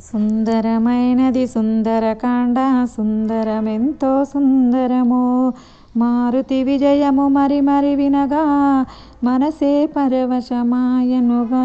సుందరమైనది సుందరకాండ సుందరమెంతో సుందరము. మారుతి విజయము మరి మరి వినగా మనసే పరవశమాయనుగా.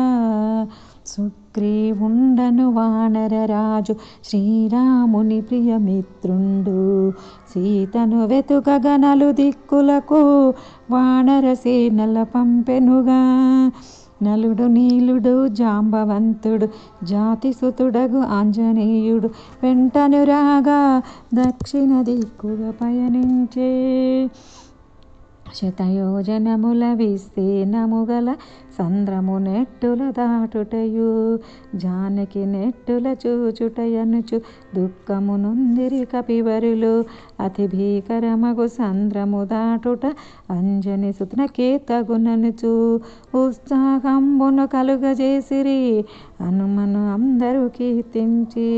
సుగ్రీవుండను వానరరాజు శ్రీరాముని ప్రియమిత్రుండు సీతను వెతుక గనలు దిక్కులకు వానర సేనల పంపెనుగా. నలుడు నీలుడు జాంబవంతుడు జాతిసుతుడగు ఆంజనేయుడు వెంటను రాగా దక్షిణ దిక్కుగా పయనించే శతయోజనముల విస్తీర్ణముగల సంద్రము నెట్టుల దాటుటయు జానకి నెట్టుల చూచుటయనుచు దుఃఖము నొందిరి కపివరులు అతి భీకరమగు సంద్రము దాటుట అంజని సుతనకే తగుననుచు ఉత్సాహంబును కలుగజేసిరి హనుమను అందరూ కీర్తించి.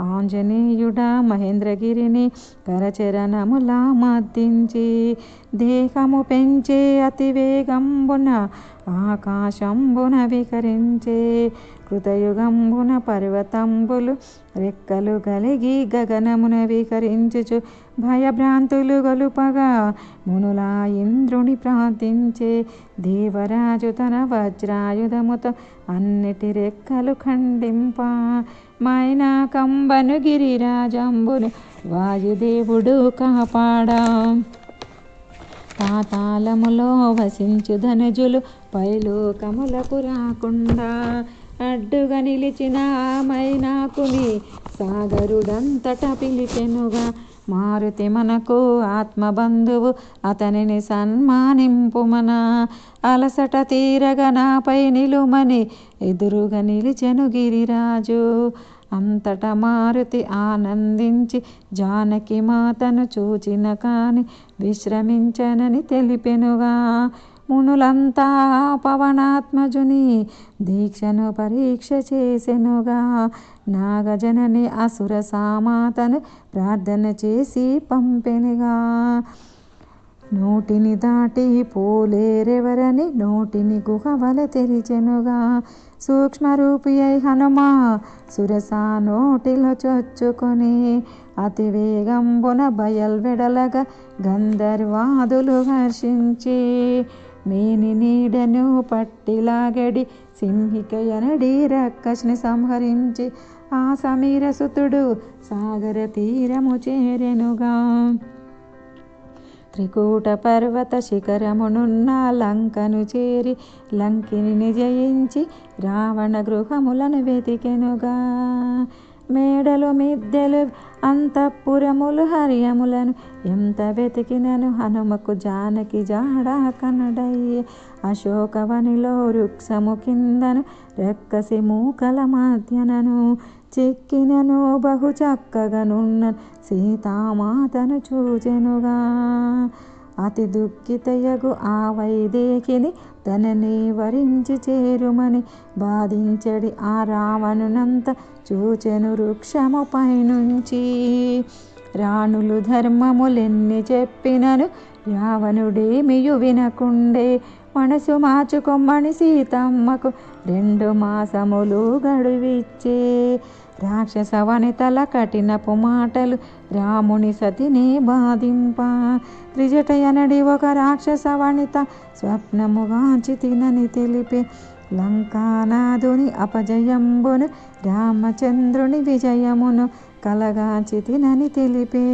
ఆంజనేయుడ మహేంద్రగిరిని కరచరణములా మద్దించి దేహము పెంచే అతి వేగంబున ఆకాశంబున వికరించే కృతయుగంబున పర్వతంబులు రెక్కలు కలిగి గగనమున వికరించుచు భయభ్రాంతులు గొలుపగా మునులా ఇంద్రుని ప్రార్థించే దేవరాజు తన వజ్రాయుధముతో అన్నిటి రెక్కలు ఖండింప. మైనా కంబను గిరిరాజంబును వాయుదేవుడు కాపాడా. పాతాళములో వసించు ధనుజులు పైలోకములకు రాకుండా. అడ్డుగా నిలిచిన మైనాకుని సాగరుడంతట పిలిచెనుగా మారుతి మనకు ఆత్మబంధువు అతనిని సన్మానింపుమన. అలసట తీరగ నాపై నిలుమని ఎదురుగా నిలిచెను గిరిరాజు. అంతట మారుతి ఆనందించి జానకి మాతను చూచిన కాని విశ్రమించనని తెలిపెనుగా. మునులంతా పవనాత్మజుని దీక్షను పరీక్ష చేసెనుగా. నాగజనని అసుర సామాతను ప్రార్థన చేసి పంపెనుగా. నోటిని దాటి పోలేరెవరని నోటిని గుహవల తెరిచెనుగా. సూక్ష్మరూపి అయి హనుమా సురసా నోటిలో చొచ్చుకొని అతి వేగంబున బయల్వెడలగా గంధర్వాదులు హర్షించి మేని నీడను పట్టిలాగడి సింహికయనడి రక్కస్ని సంహరించి ఆ సమీరసుతుడు సాగర తీరము చేరెనుగా త్రికూట పర్వత శిఖరమునున్న లంకను చేరి లంకిని జయించి రావణ గృహములను వెతికెనుగా. మేడలు మిద్దెలు అంతఃపురములు హరియములను ఎంత వెతికినను? హనుమకు జానకి జాడా కనడయ్యే అశోకవనిలో వృక్షము కిందను రెక్కసి మూకల మధ్యనను చెక్కినను బహు చక్కగనున్న సీతామాతను చూచెనుగా. అతి దుఃఖితయగు ఆ వైదేకిని తనని వరించి చేరుమని బాధించడి ఆ రావణునంత చూచెను వృక్షము పైనుంచి. రాణులు ధర్మములెన్ని చెప్పినను రావణుడేమియు వినకుండే మనసు మార్చుకొమ్మని సీతమ్మకు రెండు మాసములు గడువిచ్చే రాక్షస వనితల కఠినపు మాటలు రాముని సతిని బాధింప. త్రిజటయనడి ఒక రాక్షస వనిత స్వప్నముగాంచి తినని తెలిపే లంకానాథుని అపజయంబును రామచంద్రుని విజయమును కలగాంచి తినని తెలిపే.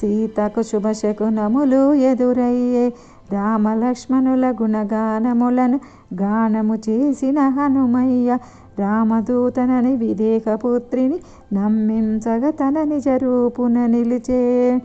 సీతకు శుభశకునములు ఎదురయ్యే రామలక్ష్మణుల గుణగానములను గానము చేసిన హనుమయ్య రామదూతనని విదేహపుత్రిని నమ్మించగ తన నిజ రూపున నిలిచే.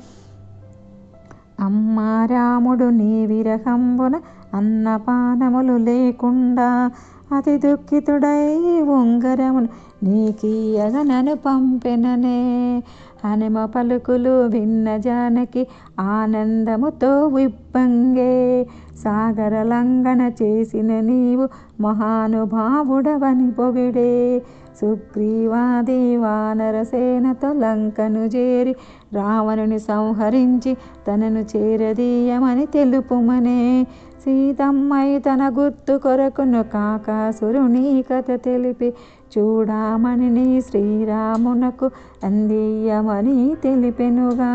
అమ్మా రాముడు నీ విరహంబున అన్నపానములు లేకుండా అతి దుఃఖితుడై ఉంగరమును నీకీయగ నన్ను పంపెననే. అనమ పలుకులు విన్న జానకి ఆనందముతో విప్పంగే. సాగర లంఘన చేసిన నీవు మహానుభావుడవని పొగిడే. సుగ్రీవాది వానరసేనతో లంకను చేరి రావణుని సంహరించి తనను చేరదీయమని తెలుపుమనే. సీతమ్మై తన గుర్తు కొరకును కాకాసురుని కథ తెలిపి చూడామణిని నీ శ్రీరామునకు అందియమని తెలిపెనుగా.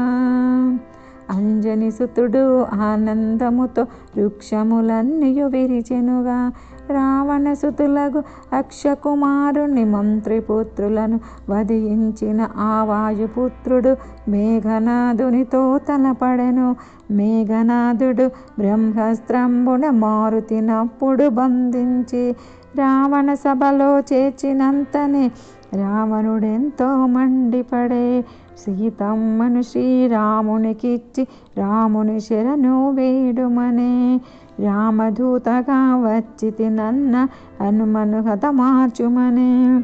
అంజని సుతుడు ఆనందముతో వృక్షములన్నయు విరిచెనుగా. రావణసుతులకు అక్షకుమారుని మంత్రిపుత్రులను వధించిన ఆ వాయుపుత్రుడు మేఘనాథునితో తలపడెను మేఘనాథుడు బ్రహ్మస్త్రంబున మారుతినప్పుడు బంధించి రావణ సభలో చేర్చినంతనే రావణుడెంతో మండిపడే సీతమ్మను శ్రీరామునికిచ్చి రాముని శరణు వేడుమనే. రామదూతగా వచ్చి నన్న హనుమను హతమార్చుమనే.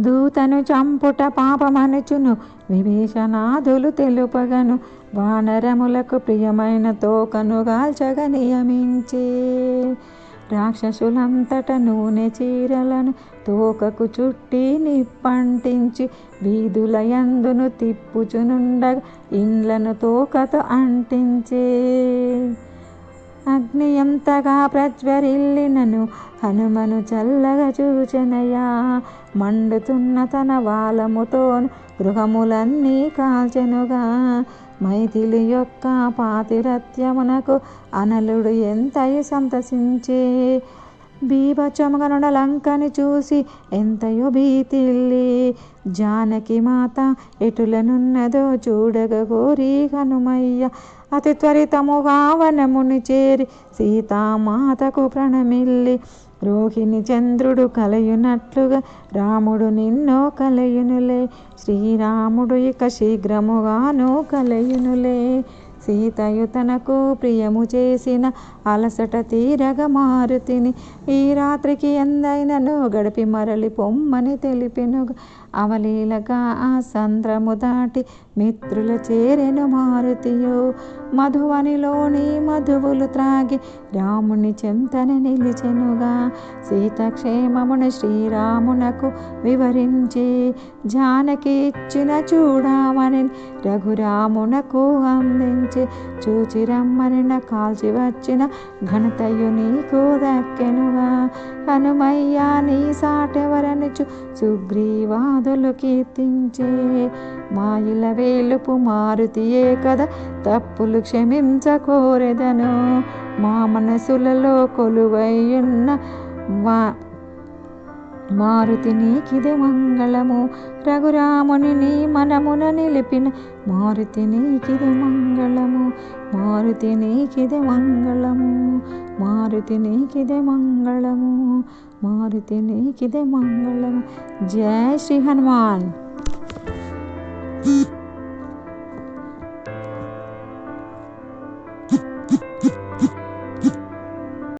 దూతను చంపుట పాపమనుచును విభీషణాదులు తెలుపగను వానరములకు ప్రియమైన తోకను గాల్చగ నియమించే రాక్షసులంతట నూనె చీరలను తోకకు చుట్టి నిప్పంటించి వీధుల యందును తిప్పుచునుండగా ఇండ్లను తోకతో అంటించే. అగ్ని ఎంతగా ప్రజ్వరిల్లినను హనుమను చల్లగా చూచనయా. మండుతున్న తన వాలముతో గృహములన్నీ కాల్చెనుగా. మైథిలి యొక్క పాతిరత్యమునకు అనలుడు ఎంతయు సంతసించే? బీభచముగనుడ లంకని చూసి ఎంతయో భీతిల్లి? జానకి మాత ఎటులనున్నదో చూడగ కోరి హనుమయ్య. అతి త్వరితముగా వనముని చేరి సీతామాతకు ప్రణమిల్లి. రోహిణి చంద్రుడు కలయునట్లుగా రాముడు నిన్నో కలయునులే శ్రీరాముడు ఇక శీఘ్రముగాను కలయునులే సీతయు తనకు ప్రియము చేసిన అలసట తీరగ మారుతిని ఈ రాత్రికి ఎందైనను గడిపి మరలి పొమ్మని తెలిపెనుగా అవలీలగా ఆ సంద్రము దాటి మిత్రుల చేరెను మారుతియు. మధువనిలోని మధువులు త్రాగి రాముని చెంతన నిలిచెనుగా. సీతక్షేమమును శ్రీరామునకు వివరించి జానకి ఇచ్చిన చూడామని రఘురామునకు అందించి చూచి రమ్మని కాల్చి వచ్చిన ఘనతయు నీకు దక్కెనుగా. హనుమయ్య నీ సాటెవరనుచు సుగ్రీవాదులు కీర్తించే మాయిల వేలుపు మారుతియే కదా తప్పులు క్షమించకోరెదను. మా మనసులలో కొలువైయున్న వా మారుతి నీకిదే మంగళము. రఘురాముని నీ మనమున నిలిపిన మారుతి నీకిదే మంగళము. మారుతి నీకిదే మంగళము. మారుతి నీకిదే మంగళము. మారుతి నీకిదే మంగళము. జయ శ్రీ హనుమాన్.